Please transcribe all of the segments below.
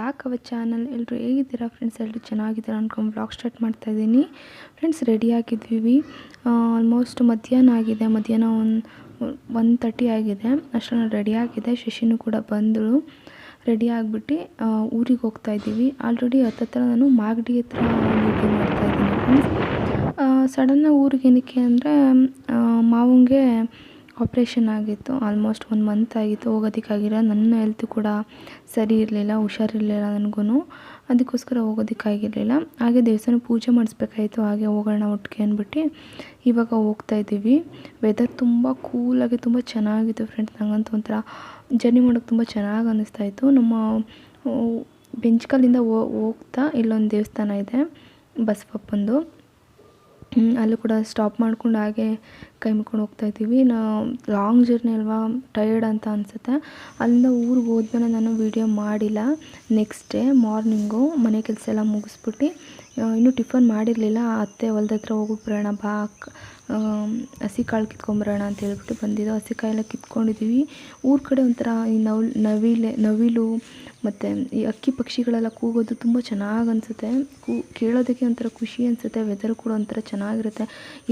Back our channel ಎಲ್ಲರೂ ಹೇಗಿದ್ದೀರಾ friends ಎಲ್ಲರೂ ಚೆನ್ನಾಗಿದ್ದೀರಾ ಅಂದ್ಕೊಂಡು ಬ್ಲಾಗ್ ಸ್ಟಾರ್ಟ್ ಮಾಡ್ತಾ ಇದ್ದೀನಿ. ಫ್ರೆಂಡ್ಸ್ ರೆಡಿ ಆಗಿದ್ವಿ ಆಲ್ಮೋಸ್ಟ್ ಮಧ್ಯಾಹ್ನ ಆಗಿದೆ. ಮಧ್ಯಾಹ್ನ ಒಂದು ಒನ್ ತರ್ಟಿ ಆಗಿದೆ. ಅಷ್ಟು ರೆಡಿ ಆಗಿದೆ. ಶಶಿನೂ ಕೂಡ ಬಂದಳು ರೆಡಿ ಆಗಿಬಿಟ್ಟು ಊರಿಗೆ ಹೋಗ್ತಾ ಇದ್ದೀವಿ. ಆಲ್ರೆಡಿ ಹತ್ತತ್ರ ನಾನು ಮಾಗಡಿ ಹತ್ರ ಮಾಡ್ತಾ ಮಾಡ್ತಾಯಿದ್ದೀನಿ ಫ್ರೆಂಡ್ಸ್ ಸಡನ್ನಾಗಿ ಊರಿಗೆ ಏನಕ್ಕೆ ಅಂದರೆ ಮಾವಂಗೆ ಆಪ್ರೇಷನ್ ಆಗಿತ್ತು ಆಲ್ಮೋಸ್ಟ್ ಒಂದು ಮಂತ್ ಆಗಿತ್ತು, ಹೋಗೋದಕ್ಕಾಗಿಲ್ಲ. ನನ್ನ ಹೆಲ್ತ್ ಕೂಡ ಸರಿ ಇರಲಿಲ್ಲ, ಹುಷಾರಿರಲಿಲ್ಲ ನನಗೂ ಅದಕ್ಕೋಸ್ಕರ ಹೋಗೋದಕ್ಕಾಗಿರಲಿಲ್ಲ. ಹಾಗೆ ದೇವಸ್ಥಾನ ಪೂಜೆ ಮಾಡಿಸ್ಬೇಕಾಯಿತು, ಹಾಗೆ ಹೋಗೋಣ ಒಟ್ಟಿಗೆ ಅಂದ್ಬಿಟ್ಟು ಇವಾಗ ಹೋಗ್ತಾ ಇದ್ದೀವಿ. ವೆದರ್ ತುಂಬ ಕೂಲಾಗಿ ತುಂಬ ಚೆನ್ನಾಗಿತ್ತು ಫ್ರೆಂಡ್ಸ್ ನನಗಂತೂ ಒಂಥರ ಜರ್ನಿ ಮಾಡೋಕ್ಕೆ ತುಂಬ ಚೆನ್ನಾಗಿ ಅನ್ನಿಸ್ತಾ ಇತ್ತು. ನಮ್ಮ ಬೆಂಚ್ಕಲ್ಲಿಂದ ಹೋಗ್ತಾ ಇಲ್ಲೊಂದು ದೇವಸ್ಥಾನ ಇದೆ, ಬಸವಪ್ಪಂದು. ಅಲ್ಲೂ ಕೂಡ ಸ್ಟಾಪ್ ಮಾಡ್ಕೊಂಡು ಹಾಗೆ ಕೈ ಮುಕ್ಕೊಂಡು ಹೋಗ್ತಾ ಇದ್ದೀವಿ. ನಾವು ಲಾಂಗ್ ಜರ್ನಿ ಅಲ್ವಾ? ಟಯರ್ಡ್ ಅಂತ ಅನಿಸುತ್ತೆ. ಅಲ್ಲಿಂದ ಊರಿಗೆ ಹೋದ್ಮೇಲೆ ನಾನು ವೀಡಿಯೋ ಮಾಡಿಲ್ಲ. ನೆಕ್ಸ್ಟ್ ಡೇ ಮಾರ್ನಿಂಗು ಮನೆ ಕೆಲಸ ಎಲ್ಲ ಮುಗಿಸ್ಬಿಟ್ಟು ಇನ್ನೂ ಟಿಫನ್ ಮಾಡಿರಲಿಲ್ಲ. ಅತ್ತೆ ಹೊಲ್ದ ಹತ್ರ ಹೋಗ್ಬಿಟ್ಟು ಬರೋಣ, ಬಾ ಹಸಿ ಕಾಳು ಕಿತ್ಕೊಂಬರೋಣ ಅಂತ ಹೇಳ್ಬಿಟ್ಟು ಬಂದಿದ್ದು. ಹಸಿ ಕಾಯೆಲ್ಲ ಕಿತ್ಕೊಂಡಿದ್ದೀವಿ ಊರ ಕಡೆ ಒಂಥರ ಈ ನವ್ ನವಿಲೆ, ನವಿಲು ಮತ್ತು ಈ ಅಕ್ಕಿ ಪಕ್ಷಿಗಳೆಲ್ಲ ಕೂಗೋದು ತುಂಬ ಚೆನ್ನಾಗಿ ಅನಿಸುತ್ತೆ. ಕೂ, ಕೇಳೋದಕ್ಕೆ ಒಂಥರ ಖುಷಿ ಅನಿಸುತ್ತೆ. ವೆದರ್ ಕೂಡ ಒಂಥರ ಚೆನ್ನಾಗಿರುತ್ತೆ.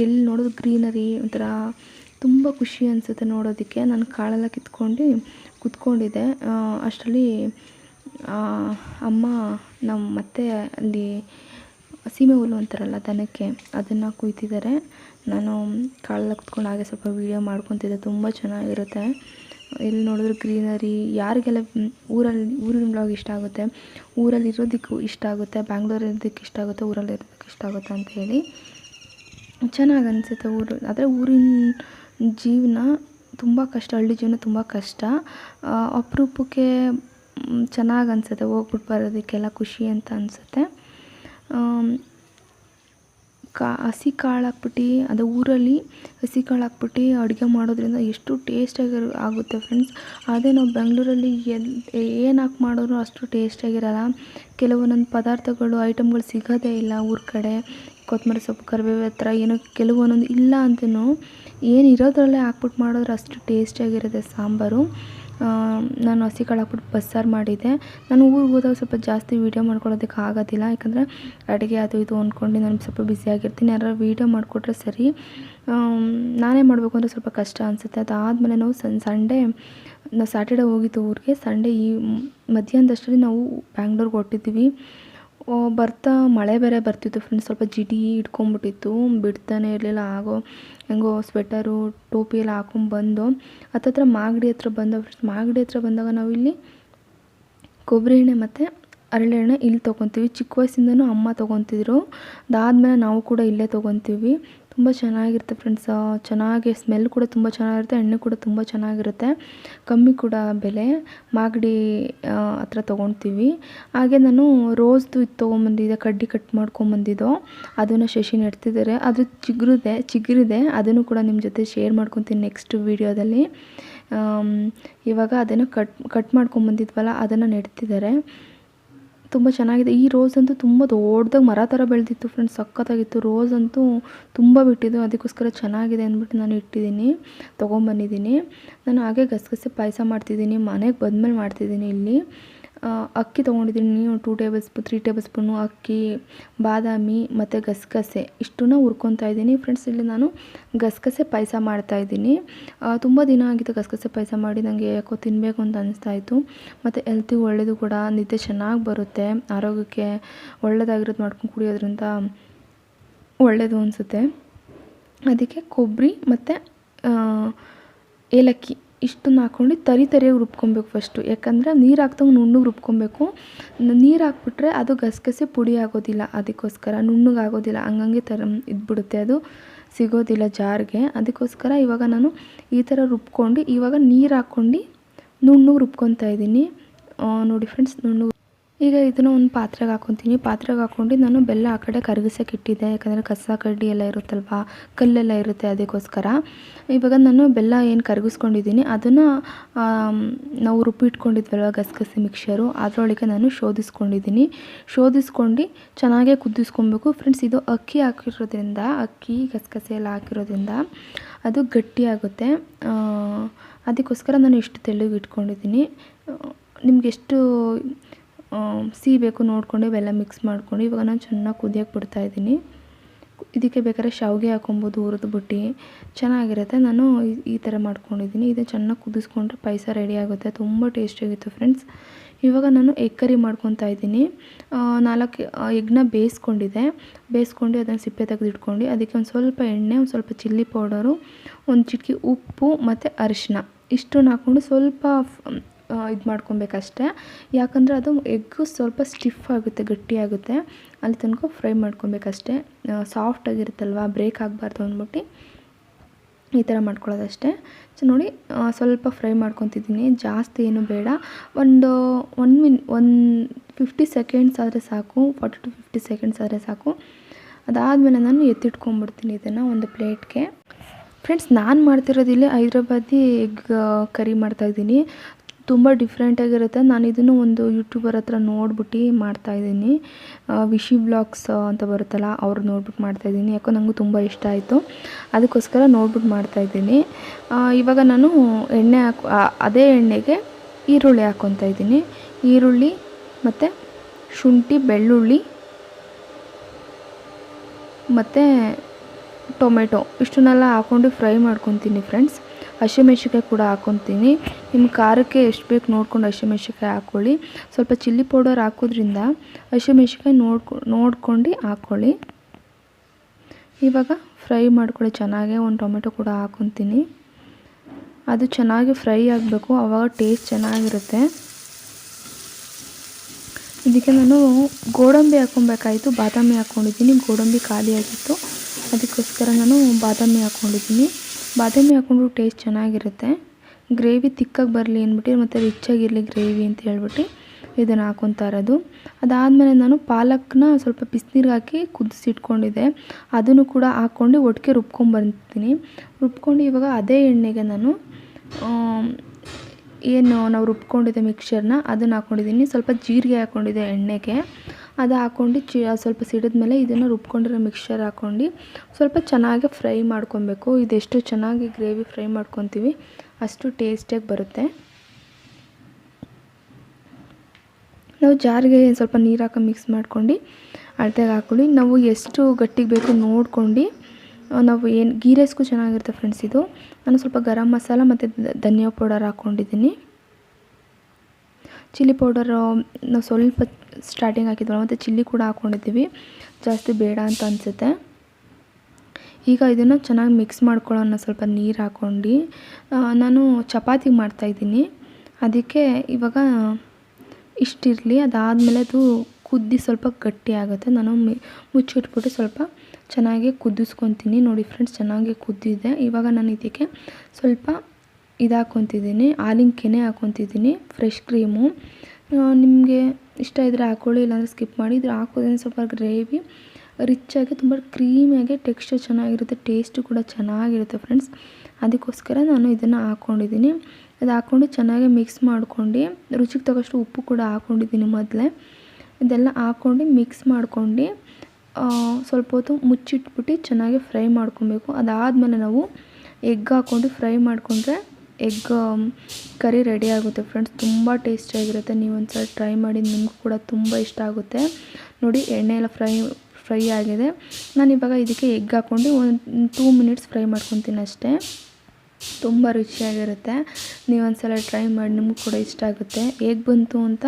ಎಲ್ಲಿ ನೋಡೋದು ಗ್ರೀನರಿ ಒಂಥರ ತುಂಬ ಖುಷಿ ಅನಿಸುತ್ತೆ ನೋಡೋದಕ್ಕೆ. ನಾನು ಕಾಳೆಲ್ಲ ಕಿತ್ಕೊಂಡು, ಕುತ್ಕೊಂಡಿದ್ದೆ. ಅಷ್ಟರಲ್ಲಿ ಅಮ್ಮ ನಮ್ಮ ಮತ್ತೆ ಅಲ್ಲಿ ಸೀಮೆ ಹುಲ್ಲು ಅಂತಾರಲ್ಲ, ದನಕ್ಕೆ ಅದನ್ನು ಕುಯ್ತಿದ್ದಾರೆ ನಾನು ಕಾಳೆಲ್ಲ ಕುತ್ಕೊಂಡು ಹಾಗೆ ಸ್ವಲ್ಪ ವೀಡಿಯೋ ಮಾಡ್ಕೊತಿದ್ದೆ, ತುಂಬ ಚೆನ್ನಾಗಿರುತ್ತೆ. ಎಲ್ಲಿ ನೋಡಿದ್ರೆ ಗ್ರೀನರಿ ಯಾರಿಗೆಲ್ಲ ಊರಲ್ಲಿ, ಊರಿನ ಬ್ಲಾಗ್ ಇಷ್ಟ ಆಗುತ್ತೆ, ಊರಲ್ಲಿ ಇರೋದಕ್ಕೂ ಇಷ್ಟ ಆಗುತ್ತೆ ಬ್ಯಾಂಗ್ಳೂರಲ್ಲಿ ಇರೋದಕ್ಕೆ ಇಷ್ಟ ಆಗುತ್ತೆ, ಊರಲ್ಲಿ ಇರೋದಕ್ಕೆ ಇಷ್ಟ ಆಗುತ್ತೆ ಅಂತ ಹೇಳಿ ಚೆನ್ನಾಗಿ ಅನಿಸುತ್ತೆ ಊರು. ಆದರೆ ಊರಿನ ಜೀವನ ತುಂಬ ಕಷ್ಟ, ಹಳ್ಳಿ ಜೀವನ ತುಂಬ ಕಷ್ಟ. ಅಪರೂಪಕ್ಕೆ ಚೆನ್ನಾಗಿ ಅನಿಸುತ್ತೆ ಹೋಗ್ಬಿಟ್ಟು ಬರೋದಕ್ಕೆಲ್ಲ ಖುಷಿ ಅಂತ ಅನಿಸುತ್ತೆ. ಕಾ, ಹಸಿ ಕಾಳು ಹಾಕ್ಬಿಟ್ಟು ಅದು ಊರಲ್ಲಿ ಹಸಿ ಕಾಳು ಹಾಕ್ಬಿಟ್ಟು ಅಡುಗೆ ಮಾಡೋದ್ರಿಂದ ಎಷ್ಟು ಟೇಸ್ಟಾಗಿ ಆಗುತ್ತೆ ಫ್ರೆಂಡ್ಸ್ ಅದೇ ನಾವು ಬೆಂಗಳೂರಲ್ಲಿ ಎಲ್ಲಿ ಏನು ಹಾಕಿ ಮಾಡಿದ್ರು ಅಷ್ಟು ಟೇಸ್ಟಾಗಿರಲ್ಲ. ಕೆಲವೊಂದೊಂದು ಪದಾರ್ಥಗಳು ಐಟಮ್ಗಳು ಸಿಗೋದೇ ಇಲ್ಲ ಊರ ಕಡೆ. ಕೊತ್ತಂಬರಿ ಸೊಪ್ಪು ಕರಿಬೇವು ಹತ್ರ ಏನೋ ಕೆಲವೊಂದೊಂದು ಇಲ್ಲ ಅಂತೂ ಏನು ಇರೋದ್ರಲ್ಲೇ ಹಾಕ್ಬಿಟ್ಟು ಮಾಡಿದ್ರೆ ಅಷ್ಟು ಟೇಸ್ಟಿಯಾಗಿರುತ್ತೆ ಸಾಂಬಾರು. ನಾನು ಹಸಿ ಕಾಳು ಹಾಕ್ಬಿಟ್ಟು ಬಸ್ಸಾರು ಮಾಡಿದ್ದೆ. ನಾನು ಊರಿಗೆ ಹೋದಾಗ ಸ್ವಲ್ಪ ಜಾಸ್ತಿ ವೀಡಿಯೋ ಮಾಡ್ಕೊಳ್ಳೋದಕ್ಕೆ ಆಗೋದಿಲ್ಲ. ಯಾಕಂದರೆ ಅಡುಗೆ ಅದು ಇದು ಅಂದ್ಕೊಂಡು ನಾನು ಸ್ವಲ್ಪ ಬ್ಯುಸಿಯಾಗಿರ್ತೀನಿ ಯಾರು ವೀಡಿಯೋ ಮಾಡಿಕೊಟ್ರೆ ಸರಿ. ನಾನೇ ಮಾಡಬೇಕು ಅಂದರೆ ಸ್ವಲ್ಪ ಕಷ್ಟ ಅನಿಸುತ್ತೆ. ಅದಾದಮೇಲೆ ನಾವು ಸನ್ ಸಂಡೇ ನಾವು ಸ್ಯಾಟರ್ಡೇ ಹೋಗಿದ್ದು ಊರಿಗೆ. ಸಂಡೇ ಈ ಮಧ್ಯಾಹ್ನದಷ್ಟರಲ್ಲಿ ನಾವು ಬ್ಯಾಂಗ್ಳೂರ್ಗೆ ಹೊರಟಿದ್ವಿ. ಬರ್ತಾ ಮಳೆ ಬೇರೆ ಬರ್ತಿತ್ತು ಫ್ರೆಂಡ್ಸ್ ಸ್ವಲ್ಪ ಜಿಡಿ ಇಟ್ಕೊಂಬಿಟ್ಟಿತ್ತು ಬಿಡ್ತಾನೆ ಇರಲಿಲ್ಲ. ಆಗೋ ಹೆಂಗೋ ಸ್ವೆಟರು ಟೋಪಿ ಎಲ್ಲ ಹಾಕೊಂಡ್ಬಂದು ಹತ್ತತ್ರ ಮಾಗಡಿ ಹತ್ರ ಬಂದ ಫ್ರೆಂಡ್ಸ್ ಮಾಗಡಿ ಹತ್ರ ಬಂದಾಗ ನಾವಿಲ್ಲಿ ಕೊಬ್ಬರಿ ಎಣ್ಣೆ ಮತ್ತು ಹರಳೆಣ್ಣೆ ಇಲ್ಲಿ ತೊಗೊತೀವಿ. ಚಿಕ್ಕ ವಯಸ್ಸಿಂದನೂ ಅಮ್ಮ ತೊಗೊತಿದ್ರು. ಅದಾದಮೇಲೆ ನಾವು ಕೂಡ ಇಲ್ಲೇ ತೊಗೊತೀವಿ. ತುಂಬ ಚೆನ್ನಾಗಿರುತ್ತೆ ಫ್ರೆಂಡ್ಸ್ ಚೆನ್ನಾಗಿ ಸ್ಮೆಲ್ ಕೂಡ ತುಂಬ ಚೆನ್ನಾಗಿರುತ್ತೆ, ಎಣ್ಣೆ ಕೂಡ ತುಂಬ ಚೆನ್ನಾಗಿರುತ್ತೆ. ಕಮ್ಮಿ ಕೂಡ ಬೆಲೆ. ಮಾಗಡಿ ಹತ್ರ ತೊಗೊಳ್ತೀವಿ ಹಾಗೆ ನಾನು ರೋಸ್ದು ಇದು ತೊಗೊಂಬಂದಿದ್ದೆ, ಕಡ್ಡಿ ಕಟ್ ಮಾಡ್ಕೊಂಬಂದಿದ್ದು. ಅದನ್ನು ಶಶಿ ನೆಡ್ತಿದ್ದಾರೆ. ಅದು ಚಿಗುರಿದೆ ಚಿಗುರಿದೆ. ಅದನ್ನು ಕೂಡ ನಿಮ್ಮ ಜೊತೆ ಶೇರ್ ಮಾಡ್ಕೊತೀನಿ ನೆಕ್ಸ್ಟ್ ವೀಡಿಯೋದಲ್ಲಿ ಇವಾಗ ಅದನ್ನು ಕಟ್ ಕಟ್ ಮಾಡ್ಕೊಂಬಂದಿದ್ವಲ್ಲ, ಅದನ್ನು ನೆಡ್ತಿದ್ದಾರೆ. ತುಂಬ ಚೆನ್ನಾಗಿದೆ. ಈ ರೋಸ್ ಅಂತೂ ತುಂಬ ದೊಡ್ಡದಾಗಿ ಮರ ಥರ ಬೆಳೆದಿತ್ತು ಫ್ರೆಂಡ್ಸ್ ಸಖತ್ತಾಗಿತ್ತು. ರೋಸ್ ಅಂತೂ ತುಂಬ ಬಿಟ್ಟಿದ್ದು ಅದಕ್ಕೋಸ್ಕರ ಚೆನ್ನಾಗಿದೆ ಅಂದ್ಬಿಟ್ಟು ನಾನು ಇಟ್ಟಿದ್ದೀನಿ. ತೊಗೊಂಬಂದಿದ್ದೀನಿ. ನಾನು ಹಾಗೆ ಗಸಗಸೆ ಪಾಯಸ ಮಾಡ್ತಿದ್ದೀನಿ. ಮನೆಗೆ ಬಂದಮೇಲೆ ಮಾಡ್ತಿದ್ದೀನಿ ಇಲ್ಲಿ. ಅಕ್ಕಿ ತೊಗೊಂಡಿದ್ದೀನಿ. Two tablespoon three tablespoon ಅಕ್ಕಿ, ಬಾದಾಮಿ ಮತ್ತು ಗಸಗಸೆ. ಇಷ್ಟನ್ನ ಹುರ್ಕೊತಾ ಇದ್ದೀನಿ. ಫ್ರೆಂಡ್ಸ್ ಇಲ್ಲಿ ನಾನು ಗಸಗಸೆ ಪಾಯಸ ಮಾಡ್ತಾಯಿದ್ದೀನಿ ತುಂಬ ದಿನ ಆಗಿತ್ತು ಗಸಗಸೆ ಪಾಯಸ ಮಾಡಿ ನನಗೆ ಯಾಕೋ ತಿನ್ನಬೇಕು ಅಂತ ಅನಿಸ್ತಾ ಇತ್ತು. ಮತ್ತು ಹೆಲ್ತಿಗೆ ಒಳ್ಳೆಯದು ಕೂಡ. ನಿದ್ದೆ ಚೆನ್ನಾಗಿ ಬರುತ್ತೆ. ಆರೋಗ್ಯಕ್ಕೆ ಒಳ್ಳೆಯದಾಗಿರೋದು ಮಾಡ್ಕೊಂಡು ಕುಡಿಯೋದ್ರಿಂದ ಒಳ್ಳೆಯದು ಅನಿಸುತ್ತೆ. ಅದಕ್ಕೆ ಕೊಬ್ಬರಿ ಮತ್ತು ಏಲಕ್ಕಿ. ಇಷ್ಟನ್ನು ಹಾಕ್ಕೊಂಡು ತರಿ ತರಿಯಾಗಿ ರುಬ್ಕೊಬೇಕು ಫಸ್ಟು ಯಾಕಂದರೆ ನೀರು ಹಾಕ್ದಂಗೆ ನುಣ್ಣಗೆ ರುಬ್ಕೊಬೇಕು. ನೀರು ಹಾಕ್ಬಿಟ್ರೆ ಅದು ಗಸಗಸೆ ಪುಡಿ ಆಗೋದಿಲ್ಲ. ಅದಕ್ಕೋಸ್ಕರ ನುಣ್ಣಗೆ ಆಗೋದಿಲ್ಲ. ಹಂಗಂಗೆ ತರ ಇದ್ಬಿಡುತ್ತೆ ಅದು. ಸಿಗೋದಿಲ್ಲ ಜಾರಿಗೆ. ಅದಕ್ಕೋಸ್ಕರ ಇವಾಗ ನಾನು ಈ ಥರ ರುಬ್ಕೊಂಡು ಇವಾಗ ನೀರು ಹಾಕ್ಕೊಂಡು ನುಣ್ಣಗೆ ರುಬ್ಕೊತಾ ಇದ್ದೀನಿ. ನೋಡಿ ಫ್ರೆಂಡ್ಸ್ ನುಣ್ಣಗೆ ಈಗ ಇದನ್ನು ಒಂದು ಪಾತ್ರೆಗೆ ಹಾಕೊತೀನಿ. ಪಾತ್ರೆಗೆ ಹಾಕೊಂಡು ನಾನು ಬೆಲ್ಲ ಆ ಕಡೆ ಕರಗಿಸೋಕೆ ಇಟ್ಟಿದ್ದೆ ಯಾಕಂದರೆ ಕಸ, ಕಡ್ಡಿ ಎಲ್ಲ ಇರುತ್ತಲ್ವ? ಕಲ್ಲೆಲ್ಲ ಇರುತ್ತೆ ಅದಕ್ಕೋಸ್ಕರ. ಇವಾಗ ನಾನು ಬೆಲ್ಲ ಏನು ಕರಗಿಸ್ಕೊಂಡಿದ್ದೀನಿ, ಅದನ್ನು ನಾವು ರುಬ್ಬಿಟ್ಕೊಂಡಿದ್ವಲ್ವ ಗಸಗಸೆ ಮಿಕ್ಸರು ಅದರೊಳಗೆ ನಾನು ಶೋಧಿಸ್ಕೊಂಡಿದ್ದೀನಿ. ಶೋಧಿಸ್ಕೊಂಡು ಚೆನ್ನಾಗೇ ಕುದಿಸ್ಕೊಬೇಕು. ಫ್ರೆಂಡ್ಸ್ ಇದು ಅಕ್ಕಿ ಹಾಕಿರೋದ್ರಿಂದ, ಅಕ್ಕಿ ಗಸಗಸೆ ಎಲ್ಲ ಹಾಕಿರೋದ್ರಿಂದ ಅದು ಗಟ್ಟಿಯಾಗುತ್ತೆ ಅದಕ್ಕೋಸ್ಕರ ನಾನು ಇಷ್ಟು ತೆಳ್ಳಗೆ ಇಟ್ಕೊಂಡಿದ್ದೀನಿ. ನಿಮ್ಗೆ ಎಷ್ಟು ಸಿಹಿ ಬೇಕು ನೋಡಿಕೊಂಡು ಇವೆಲ್ಲ ಮಿಕ್ಸ್ ಮಾಡಿಕೊಂಡು ಇವಾಗ ನಾನು ಚೆನ್ನಾಗಿ ಕುದಿಯೋಕೆ ಬಿಡ್ತಾಯಿದ್ದೀನಿ ಇದಕ್ಕೆ ಬೇಕಾದ್ರೆ ಶಾವಿಗೆ ಹಾಕೊಬೋದು ಹುರಿದ್ಬಿಟ್ಟು ಚೆನ್ನಾಗಿರುತ್ತೆ. ನಾನು ಈ- ಥರ ಮಾಡ್ಕೊಂಡಿದ್ದೀನಿ. ಇದು ಚೆನ್ನಾಗಿ ಕುದಿಸ್ಕೊಂಡ್ರೆ ಪಾಯಸ ರೆಡಿ ಆಗುತ್ತೆ. ತುಂಬ ಟೇಸ್ಟಿಯಾಗಿತ್ತು ಫ್ರೆಂಡ್ಸ್ ಇವಾಗ ನಾನು ಎಗ್ ಕರಿ ಮಾಡ್ಕೊತಾ ಇದ್ದೀನಿ. ನಾಲ್ಕು ಎಗ್ನ ಬೇಯಿಸ್ಕೊಂಡಿದ್ದೆ. ಬೇಯಿಸ್ಕೊಂಡು ಅದನ್ನು ಸಿಪ್ಪೆ ತೆಗೆದಿಟ್ಕೊಂಡು ಅದಕ್ಕೆ ಒಂದು ಸ್ವಲ್ಪ ಎಣ್ಣೆ, ಒಂದು ಸ್ವಲ್ಪ ಚಿಲ್ಲಿ ಪೌಡರು ಒಂದು ಚಿಟಕಿ ಉಪ್ಪು ಮತ್ತು ಅರಿಶಿನ ಇಷ್ಟನ್ನು ಹಾಕ್ಕೊಂಡು ಸ್ವಲ್ಪ ಇದು ಮಾಡ್ಕೊಬೇಕಷ್ಟೆ. ಯಾಕಂದರೆ ಅದು ಎಗ್ಗು ಸ್ವಲ್ಪ ಸ್ಟಿಫ್ ಆಗುತ್ತೆ ಗಟ್ಟಿಯಾಗುತ್ತೆ ಅಲ್ಲಿ ತನಕ ಫ್ರೈ ಮಾಡ್ಕೊಬೇಕಷ್ಟೆ. ಸಾಫ್ಟಾಗಿರುತ್ತಲ್ವ ಬ್ರೇಕ್ ಆಗಬಾರ್ದು ಅಂದ್ಬಿಟ್ಟು ಈ ಥರ ಮಾಡ್ಕೊಳ್ಳೋದಷ್ಟೇ. ಸೊ ನೋಡಿ ಸ್ವಲ್ಪ ಫ್ರೈ ಮಾಡ್ಕೊತಿದ್ದೀನಿ. ಜಾಸ್ತಿ ಏನು ಬೇಡ. ಒಂದು one min one fifty seconds ಆದರೆ ಸಾಕು ಫಾರ್ಟಿ ಟು ಫಿಫ್ಟಿ ಸೆಕೆಂಡ್ಸ್ ಆದರೆ ಸಾಕು. ಅದಾದಮೇಲೆ ನಾನು ಎತ್ತಿಟ್ಕೊಂಡ್ಬಿಡ್ತೀನಿ ಇದನ್ನು ಒಂದು ಪ್ಲೇಟ್ಗೆ. ಫ್ರೆಂಡ್ಸ್ ನಾನು ಮಾಡ್ತಿರೋದಿಲ್ಲ ಹೈದ್ರಾಬಾದಿ ಎಗ್ ಕರಿ ಮಾಡ್ತಾಯಿದ್ದೀನಿ ತುಂಬ ಡಿಫ್ರೆಂಟಾಗಿರುತ್ತೆ ನಾನು ಇದನ್ನು ಒಂದು ಯೂಟ್ಯೂಬರ್ ಹತ್ರ ನೋಡ್ಬಿಟ್ಟು ಮಾಡ್ತಾಯಿದ್ದೀನಿ ವಿಶಿ ಬ್ಲಾಗ್ಸ್ ಅಂತ ಬರುತ್ತಲ್ಲ, ಅವ್ರು ನೋಡ್ಬಿಟ್ಟು ಮಾಡ್ತಾಯಿದ್ದೀನಿ ಯಾಕೋ ನನಗೂ ತುಂಬ ಇಷ್ಟ ಆಯಿತು. ಅದಕ್ಕೋಸ್ಕರ ನೋಡ್ಬಿಟ್ಟು ಮಾಡ್ತಾಯಿದ್ದೀನಿ ಇವಾಗ ನಾನು ಎಣ್ಣೆ ಹಾಕು ಅದೇ ಎಣ್ಣೆಗೆ ಈರುಳ್ಳಿ ಹಾಕ್ಕೊತಾ ಇದ್ದೀನಿ. ಈರುಳ್ಳಿ ಮತ್ತು ಶುಂಠಿ, ಬೆಳ್ಳುಳ್ಳಿ ಮತ್ತು ಟೊಮೆಟೊ, ಇಷ್ಟನ್ನೆಲ್ಲ ಹಾಕ್ಕೊಂಡು ಫ್ರೈ ಮಾಡ್ಕೊತೀನಿ ಫ್ರೆಂಡ್ಸ್ ಹಸಿಮೆಣ್ಸಿಕಾಯಿ ಕೂಡ ಹಾಕ್ಕೊತೀನಿ ನಿಮ್ಮ ಖಾರಕ್ಕೆ ಎಷ್ಟು ಬೇಕು ನೋಡ್ಕೊಂಡು ಹಸಿಮೆಣ್ಸಿಕಾಯಿ ಹಾಕ್ಕೊಳ್ಳಿ ಸ್ವಲ್ಪ ಚಿಲ್ಲಿ ಪೌಡರ್ ಹಾಕೋದ್ರಿಂದ ಹಸಿಮೆಣ್ಸಿಕಾಯಿ ನೋಡ್ಕೊ, ನೋಡ್ಕೊಂಡು ಹಾಕ್ಕೊಳ್ಳಿ ಇವಾಗ ಫ್ರೈ ಮಾಡ್ಕೊಳ್ಳಿ, ಚೆನ್ನಾಗೆ ಒಂದು ಟೊಮೆಟೊ ಕೂಡ ಹಾಕ್ಕೊತೀನಿ ಅದು ಚೆನ್ನಾಗಿ ಫ್ರೈ ಆಗಬೇಕು ಆವಾಗ ಟೇಸ್ಟ್ ಚೆನ್ನಾಗಿರುತ್ತೆ. ಇದಕ್ಕೆ ನಾನು ಗೋಡಂಬಿ ಹಾಕ್ಕೊಬೇಕಾಯಿತು ಬಾದಾಮಿ ಹಾಕ್ಕೊಂಡಿದ್ದೀನಿ ಗೋಡಂಬಿ ಖಾಲಿಯಾಗಿತ್ತು. ಅದಕ್ಕೋಸ್ಕರ ನಾನು ಬಾದಾಮಿ ಹಾಕ್ಕೊಂಡಿದ್ದೀನಿ ಬಾದಾಮಿ ಹಾಕೊಂಡ್ರೂ ಟೇಸ್ಟ್ ಚೆನ್ನಾಗಿರುತ್ತೆ. ಗ್ರೇವಿ ತಿಕ್ಕಾಗಿ ಬರಲಿ ಅಂದ್ಬಿಟ್ಟು ಮತ್ತು ರಿಚ್ಚಾಗಿರಲಿ ಗ್ರೇವಿ ಅಂತ ಹೇಳ್ಬಿಟ್ಟು ಇದನ್ನು ಹಾಕೊತಾ ಇರೋದು. ಅದಾದಮೇಲೆ ನಾನು ಪಾಲಕ್ನ ಸ್ವಲ್ಪ ಬಿಸಿನೀರಿಗೆ ಹಾಕಿ ಕುದಿಸಿಟ್ಕೊಂಡಿದ್ದೆ. ಅದನ್ನು ಕೂಡ ಹಾಕ್ಕೊಂಡು ಒಟ್ಟಿಗೆ ರುಬ್ಕೊಂಡ್ಬರ್ತೀನಿ ರುಬ್ಕೊಂಡು ಇವಾಗ ಅದೇ ಎಣ್ಣೆಗೆ ನಾನು ಏನು ನಾವು ರುಬ್ಕೊಂಡಿದ್ದೆ ಮಿಕ್ಸರ್ನ ಅದನ್ನು ಹಾಕ್ಕೊಂಡಿದ್ದೀನಿ ಸ್ವಲ್ಪ ಜೀರಿಗೆ ಹಾಕ್ಕೊಂಡಿದ್ದೆ ಎಣ್ಣೆಗೆ. ಅದು ಹಾಕ್ಕೊಂಡು ಚಿ ಸ್ವಲ್ಪ ಸಿಡಿದ್ಮೇಲೆ ಇದನ್ನು ರುಬ್ಕೊಂಡಿರೋ ಮಿಕ್ಸ್ಚರ್ ಹಾಕ್ಕೊಂಡು ಸ್ವಲ್ಪ ಚೆನ್ನಾಗಿ ಫ್ರೈ ಮಾಡ್ಕೊಬೇಕು. ಇದೆಷ್ಟು ಚೆನ್ನಾಗಿ ಗ್ರೇವಿ ಫ್ರೈ ಮಾಡ್ಕೊತೀವಿ, ಅಷ್ಟು ಟೇಸ್ಟಿಯಾಗಿ ಬರುತ್ತೆ. ನಾವು ಜಾರಿಗೆ ಸ್ವಲ್ಪ ನೀರು ಹಾಕಿ ಮಿಕ್ಸ್ ಮಾಡ್ಕೊಂಡು ಅಳತೆಗೆ ಹಾಕ್ಕೊಳ್ಳಿ ನಾವು ಎಷ್ಟು ಗಟ್ಟಿಗೆ ಬೇಕು ನೋಡ್ಕೊಂಡು ನಾವು ಏನು ಗೀ ರೈಸ್ಗೂ ಚೆನ್ನಾಗಿರುತ್ತೆ ಫ್ರೆಂಡ್ಸ್ ಇದು. ನಾನು ಸ್ವಲ್ಪ ಗರಂ ಮಸಾಲ ಮತ್ತು ಧನಿಯಾ ಪೌಡರ್ ಹಾಕ್ಕೊಂಡಿದ್ದೀನಿ ಚಿಲ್ಲಿ ಪೌಡರು ನಾವು ಸ್ವಲ್ಪ ಸ್ಟಾರ್ಟಿಂಗ್ ಹಾಕಿದ್ವಲ್ಲ, ಮತ್ತು ಚಿಲ್ಲಿ ಕೂಡ ಹಾಕ್ಕೊಂಡಿದ್ದೀವಿ ಜಾಸ್ತಿ ಬೇಡ ಅಂತ ಅನಿಸುತ್ತೆ. ಈಗ ಇದನ್ನು ಚೆನ್ನಾಗಿ ಮಿಕ್ಸ್ ಮಾಡ್ಕೊಳ್ಳೋಣ, ಸ್ವಲ್ಪ ನೀರು ಹಾಕ್ಕೊಂಡು ನಾನು ಚಪಾತಿ ಮಾಡ್ತಾಯಿದ್ದೀನಿ ಅದಕ್ಕೆ ಇವಾಗ ಇಷ್ಟಿರಲಿ ಅದಾದಮೇಲೆ ಅದು ಕುದ್ದಿ ಸ್ವಲ್ಪ ಗಟ್ಟಿ ಆಗುತ್ತೆ. ನಾನು ಮುಚ್ಚಿಟ್ಬಿಟ್ಟು ಸ್ವಲ್ಪ ಚೆನ್ನಾಗಿ ಕುದಿಸ್ಕೊತೀನಿ. ನೋಡಿ ಫ್ರೆಂಡ್ಸ್, ಚೆನ್ನಾಗಿ ಕುದ್ದಿದೆ. ಇವಾಗ ನಾನು ಇದಕ್ಕೆ ಸ್ವಲ್ಪ ಇದು ಹಾಕ್ಕೊತಿದ್ದೀನಿ ಹಾಲಿನ ಕೆನೆ ಹಾಕ್ಕೊತಿದ್ದೀನಿ ಫ್ರೆಶ್ ಕ್ರೀಮು ನಿಮಗೆ ಇಷ್ಟ ಇದ್ದರೆ ಹಾಕ್ಕೊಳ್ಳಿ ಇಲ್ಲಾಂದರೆ ಸ್ಕಿಪ್ ಮಾಡಿ. ಇದ್ರ ಹಾಕೋದ್ರಿಂದ ಸ್ವಲ್ಪ ಗ್ರೇವಿ ರಿಚ್ಚಾಗಿ ತುಂಬ ಕ್ರೀಮಿಯಾಗಿ ಟೆಕ್ಸ್ಚರ್ ಚೆನ್ನಾಗಿರುತ್ತೆ ಟೇಸ್ಟು ಕೂಡ ಚೆನ್ನಾಗಿರುತ್ತೆ ಫ್ರೆಂಡ್ಸ್ ಅದಕ್ಕೋಸ್ಕರ ನಾನು ಇದನ್ನು ಹಾಕ್ಕೊಂಡಿದ್ದೀನಿ ಇದು ಹಾಕ್ಕೊಂಡು ಚೆನ್ನಾಗಿ ಮಿಕ್ಸ್ ಮಾಡ್ಕೊಂಡು, ರುಚಿಗೆ ತಗೋಷ್ಟು ಉಪ್ಪು ಕೂಡ ಹಾಕ್ಕೊಂಡಿದ್ದೀನಿ ಮೊದಲೇ. ಇದೆಲ್ಲ ಹಾಕ್ಕೊಂಡು ಮಿಕ್ಸ್ ಮಾಡ್ಕೊಂಡು ಸ್ವಲ್ಪ ಹೊತ್ತು ಮುಚ್ಚಿಟ್ಬಿಟ್ಟು ಚೆನ್ನಾಗಿ ಫ್ರೈ ಮಾಡ್ಕೊಬೇಕು. ಅದಾದಮೇಲೆ ನಾವು ಎಗ್ ಹಾಕ್ಕೊಂಡು ಫ್ರೈ ಮಾಡಿಕೊಂಡ್ರೆ ಎಗ್ ಕರಿ ರೆಡಿ ಆಗುತ್ತೆ ಫ್ರೆಂಡ್ಸ್ ತುಂಬ ಟೇಸ್ಟಿಯಾಗಿರುತ್ತೆ ನೀವು ಒಂದ್ಸಲ ಟ್ರೈ ಮಾಡಿ ನಿಮಗೂ ಕೂಡ ತುಂಬ ಇಷ್ಟ ಆಗುತ್ತೆ. ನೋಡಿ, ಎಣ್ಣೆ ಎಲ್ಲ ಫ್ರೈ ಫ್ರೈ ಆಗಿದೆ. ನಾನು ಇವಾಗ ಇದಕ್ಕೆ ಎಗ್ ಹಾಕ್ಕೊಂಡು ಒಂದು ಟೂ ಮಿನಿಟ್ಸ್ ಫ್ರೈ ಮಾಡ್ಕೊತೀನಿ ಅಷ್ಟೇ. ತುಂಬ ರುಚಿಯಾಗಿರುತ್ತೆ. ನೀವೊಂದು ಸಲ ಟ್ರೈ ಮಾಡಿ ನಿಮಗೂ ಕೂಡ ಇಷ್ಟ ಆಗುತ್ತೆ. ಹೇಗೆ ಬಂತು ಅಂತ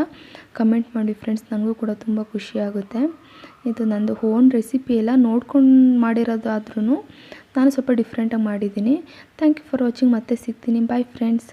ಕಮೆಂಟ್ ಮಾಡಿ ಫ್ರೆಂಡ್ಸ್ ನನಗೂ ಕೂಡ ತುಂಬ ಖುಷಿ ಆಗುತ್ತೆ. ಇದು ನಂದು ಓನ್ ರೆಸಿಪಿ ಎಲ್ಲ ನೋಡ್ಕೊಂಡು ಮಾಡಿರೋದಾದ್ರೂ ನಾನು ಸ್ವಲ್ಪ ಡಿಫ್ರೆಂಟಾಗಿ ಮಾಡಿದ್ದೀನಿ. ಥ್ಯಾಂಕ್ ಯು ಫಾರ್ ವಾಚಿಂಗ್ ಮತ್ತೆ ಸಿಗ್ತೀನಿ. Bye friends